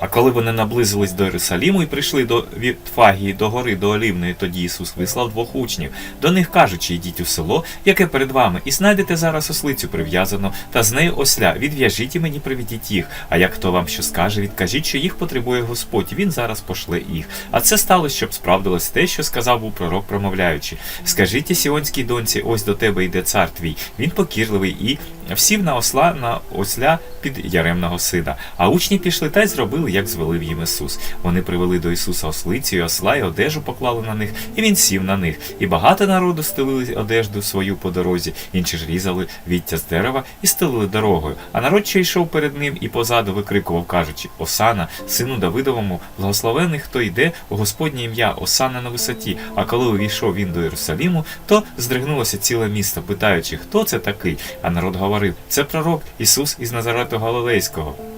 А коли вони наблизились до Єрусаліму і прийшли до Вітфагії, до гори, до Олівної, тоді Ісус вислав двох учнів. До них кажучи, йдіть у село, яке перед вами, і знайдете зараз ослицю прив'язану, та з нею осля. Відв'яжіть і мені приведіть їх. А як хто вам що скаже, відкажіть, що їх потребує Господь, він зараз пошле їх. А це сталося, щоб справдилось те, що сказав був пророк, промовляючи: Скажіть сіонській доньці, ось до тебе йде цар твій. Він покірливий і всів на осла на осля під яремного сина. А учні пішли та й зробили, як звелив їм Ісус. Вони привели до Ісуса ослицю і осла, і одежу поклали на них, і він сів на них. І багато народу стелили одежду свою по дорозі, інші ж різали віття з дерева і стелили дорогою. А народ, що йшов перед ним і позаду, викрикував, кажучи: Осана, сину Давидовому, благословений, хто йде у Господнє ім'я, Осана на висоті. А коли увійшов він до Єрусаліму, то здригнулося ціле місто, питаючи, хто це такий. А народ говорив: це пророк Ісус із Назарету Галилейського.